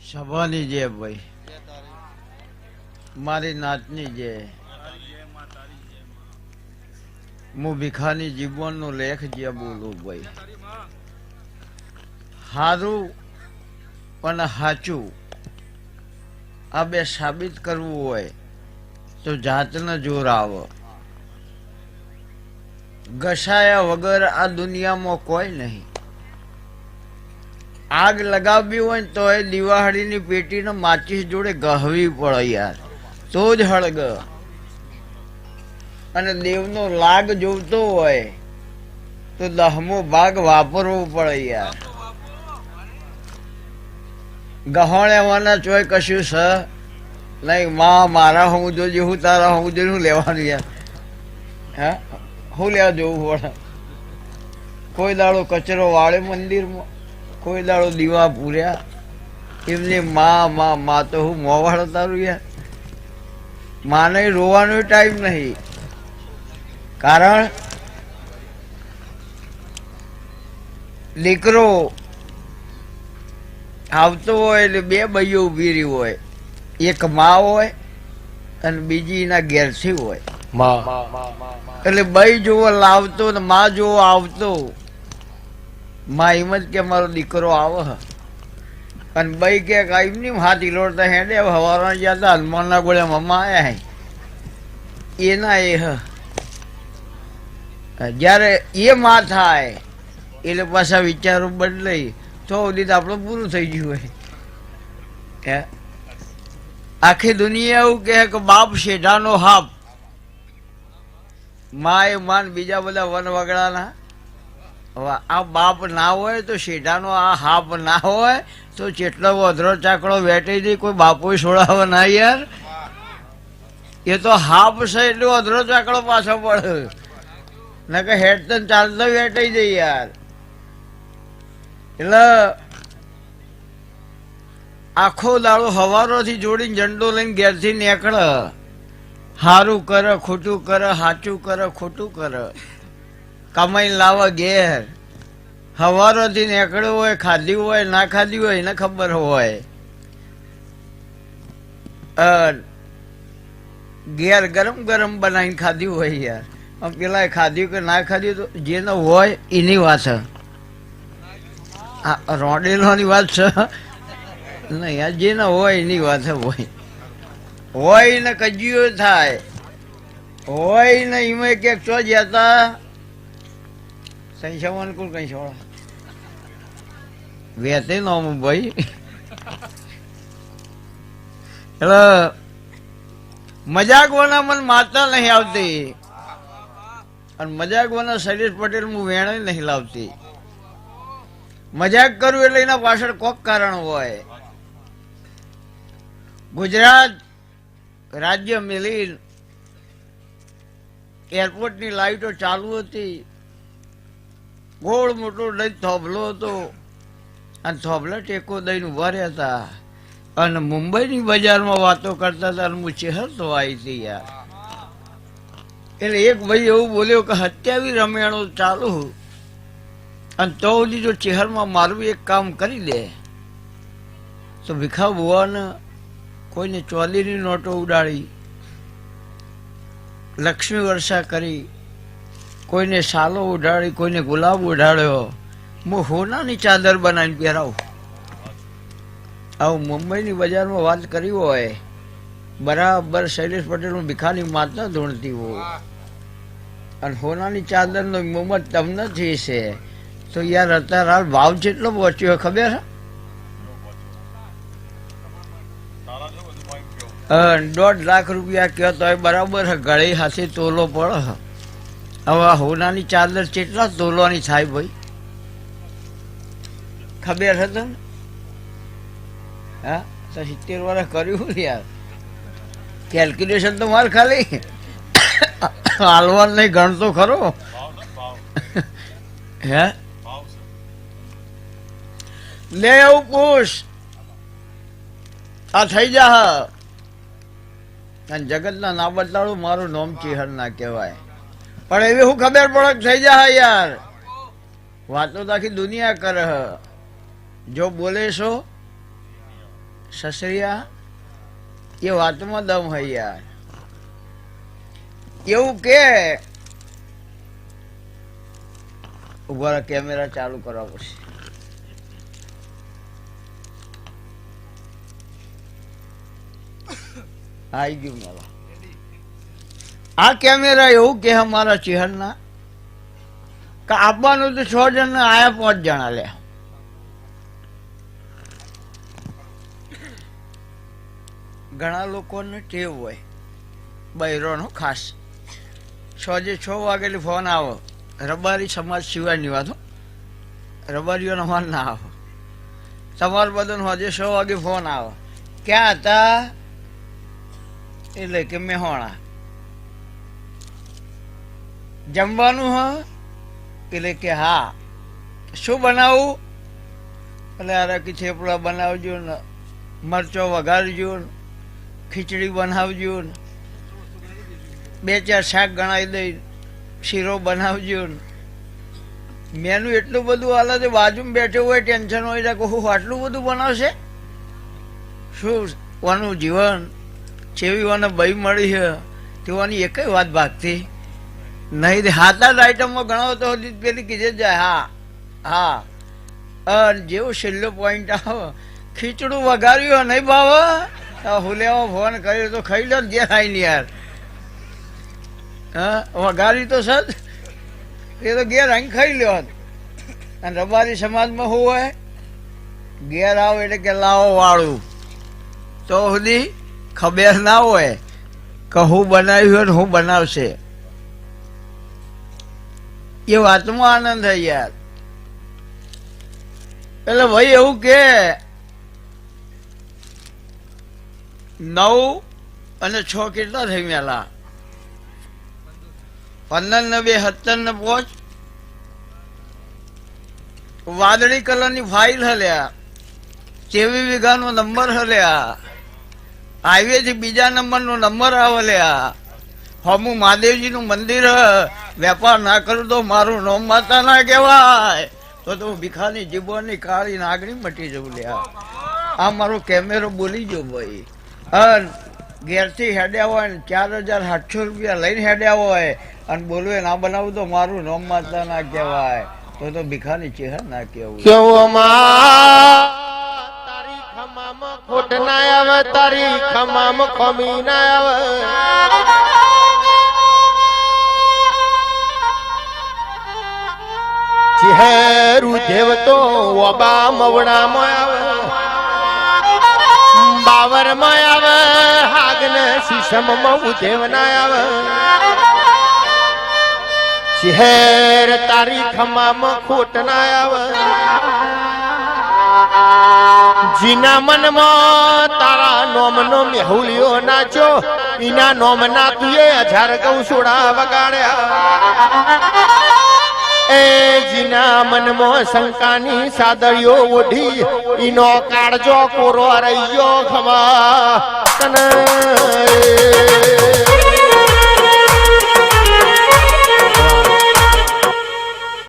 સભાની જે ભાઈ મારી નાતની જે હું ભીખાની જીવનનો લેખ જે બોલું ભાઈ સારું પણ સાચું આ બે સાબિત કરવું હોય તો જાતને જોર આવો ઘસાયા વગર આ દુનિયામાં કોઈ નહીં. આગ લગાવવી હોય ને તો એ દિવાળીની પેટીને માચીસ જોડે ગહવી પડે યાર. તો જ હળગ. અને દેવનો લાગ જોવતો હોય તો દહમો ભાગ વાપરવો પડે યાર. ગહોણેવાના ચોય કશું છે નહીં માં, મારા હું જોજે હું તારા હું જોજે હું લેવાનું યાર. હા? હું લેવા જવું પડે કોઈ દાડો કચરો વાળે મંદિરમાં? કોઈ દાડો દીવા પૂર્યા? એમને માં માં માં તો હું મોવાળો તારું યાર. માને રોવાનો ટાઈમ નહીં. કારણ દીકરો આવતો હોય એટલે બે ભાઈઓ ઊભી રહી હોય. એક માં હોય અને બીજી એના ઘેરથી હોય. એટલે ભાઈ જોવો લાવતો ને માં જોવો આવતો. માં એમ જ કે મારો દીકરો આવે. અને ભાઈ કે કાંઈ નહીં હાથ લોડતા હેડે હવારમાં ગયા હતા હનુમાનના ગોળે મમ્મા આવ્યા હે. એના એ હ. જ્યારે એ માં થાય, એટલે પાછા વિચારો બદલાઈ તો સુધી તો આપણું પૂરું થઈ ગયું હોય. હે? આખી દુનિયા એવું કહે કે બાપ શેઢાનો હાપ. માં એ માન બીજા બધા વન વગડાના આ બાપ ના હોય તો શેઢાનો આ હાપ ના હોય તો જેટલો વધરો ચાકડો વેટી દે કોઈ બાપો છોડાવે ના યાર. એ તો હાપ છે એટલે વધરો ચાકડો પાછો પડે. ને કે હેડ ચાલતો વેટાઈ જાય યાર. એટલે આખો દાડો હવારોથી જોડીને ઝંડો લઈને ઘેરથી નીકળે. સારું કરે, ખોટું કરે સાચું કરે, ખોટું કરે. કમાઈને લાવે ઘેર. હવારોથી નીકળ્યું હોય ખાધ્યું હોય, ના ખાધી હોય, એને ખબર હોય. ઘેર ગરમ ગરમ બનાવીને ખાધી હોય યાર. આમ પેલા ખાધ્યું કે ના ખાધ્યું તો જેનો હોય એની વાત છે. રોડેલોની વાત છે. નહીં, આ જેનો હોય એની વાત હોય. હોય ને કજિયો થાય. હોય ને એમાં ક્યાંક ચો જતા સંશયવાન કુલ કઈ છોડા વેતે નો ભાઈ. એટલે મજાક વાના મને માતા નહીં આવતી. અને મજાક વાના શૈલેષ પટેલ હું વેણે નહીં લાવતી. મજાક કરું એટલે એના પાછળ કોક કારણ હોય. ગુજરાત રાજ્ય મિલી એરપોર્ટની લાઈટો ચાલુ હતી. ગોળ મોટો દહીં થોભલો હતો. અને થોભલા ટેકો દઈને ઊભા રહ્યા હતા. અને મુંબઈની બજારમાં વાતો કરતા હતા અને હું ચહેર તો આવી હતી યાર. એટલે એક ભાઈ એવું બોલ્યો કે હત્યાવી રમેણો ચાલુ. અને તો સુધી જો ચહેરમાં મારું એક કામ કરી દે, તો ભીખા બુવાને કોઈને ચોલીની નોટો ઉડાડી, લક્ષ્મી વર્ષા કરી કોઈને સાલો ઉઢાડી કોઈને ગુલાબ ઉઢાડ્યો હું હોનાની ચાદર બનાવીને પહેરાવું આવું મુંબઈની બજારમાં વાત કરી હોય, બરાબર શૈલેષ પટેલનું ભીખાની માતા ધૂણતી હોય અને હોનાની ચાદરનો મોમત તમને થઈ છે, તો યાર અત્યારે હાલ ભાવ જેટલો પહોંચ્યો ખબર? દોઢ લાખ રૂપિયા કયો તો બરાબર ગળી હાથે તોલો પડે. હવે હોનાની ચાદર કેટલા તોલવાની થાય ભાઈ? ખબર હતો ને હા, તો સિત્તેર વર્ષ કર્યું યાર. કેલ્ક્યુલેશન તો માર ખાલી. હાલવાન નહીં, ગણતો ખરો. હે? લે એવું પૂછ. આ થઈ જા અને જગતના ના મારું નોમ ચિહર ના કહેવાય. પણ એવી હું ખબર પણ કે થઈ જા યાર. વાતો તો આખી દુનિયા કરે. જો બોલે છો, સસરિયા, એ વાતમાં દમ હોય યાર. એવું કે, ઊભા કેમેરા ચાલુ કરવા પડશે. આવી ગયું મેલા આ કેમેરા એવું કે અમારા ચેહરના? કે આપવાનું તો છ જણ આયા પાંચ જણા લે. ઘણા લોકોને ટેવ હોય. બૈરોનો ખાસ. છજે છ વાગેલી ફોન આવો. રબારી સમાજ સિવાયની વાતો. રબારીઓનો માલ ના આવો. તમારું બધાનો હજે છ વાગે ફોન આવો. ક્યાં હતા? એટલે કે મેહોણા. જમવાનું, હ? એટલે કે, હા. શું બનાવું? એટલે અરે કે થેપલા બનાવજો ને મરચો વઘારજો ખીચડી બનાવજો ને બે ચાર શાક ગણાવી દઈ શીરો બનાવજો ને. મેનુ એટલું બધું હાલે છે, બાજુમાં બેઠો હોય, ટેન્શન હોય કે હું આટલું બધું બનાવશે? શું વાનું જીવન? જેવી વાને બઈ મળી છે, તેવાની એકય વાત ભાગતી નહીં હાથ આઈટમમાં ગણાવો તો પેલી કીધે જાય, હા હા. જેવો છેલ્લો પોઈન્ટ આવો, ખીચડું વઘાર્યું નહીં ભાવ હુલેમાં ફોન કર્યો તો ખાઈ લો ને, જે થાય ને યાર. હા, વઘાર્યું તો સદ એ તો ઘેર આવીને ખાઈ લ્યો અને રબારી સમાજમાં શું હોય? ઘેર આવો એટલે કે લાવો વાળું. તો સુધી ખબર ના હોય કે હું બનાવ્યું હોય ને હું બનાવશે. એ વાતમાં આનંદ થાય યાર. એટલે ભાઈ એવું કે, નવ અને છ કેટલા થઈ મેલા? પંદર ને બે સત્તર ને પોચ? વાદળી કલરની ફાઇલ હલ્યા ચેવી વીઘાનો નંબર હલ્યા હાઈવે થી બીજા નંબર નો નંબર આવલ્યા હમું મહાદેવજી નું મંદિર. વેપાર ના કરું તો મારું નોમ માતા ના કહેવાય. તો તો ભીખાની જીબોની કાળી નાગણી મટી જવું લ્યા. આ મારો કેમેરો બોલી ગયો ભાઈ. ઘેરથી હેડ્યા હોય ને ચાર હજાર સાતસો રૂપિયા લઈને હેડ્યા હોય અને બોલવે ના બનાવું તો મારું નોમ માતા ના કહેવાય. તો તો ભીખાની ચેહર ના કહેવું. કેવો ખોટ ના આવે, તારી ખમામ ખમી ના આવે. ચહેરું જેવતો ઓબા મવડામાં આવે. બાવરમાં આવે, હાગને શીશમમાં ઉધેવ ના આવે. શહેર તારી ખમામાં ખોટ ના આવે. જીના મનમાં તારા નોમનો મેહુલિયો નાચો ઈના નોમના તુએ હજાર ગૌસોડા વગાડ્યા. એ જીના મનમાં શંકાની સાદળીઓ ઓઢી ઈનો કાળજો કોરો રહ્યો ખમા. તને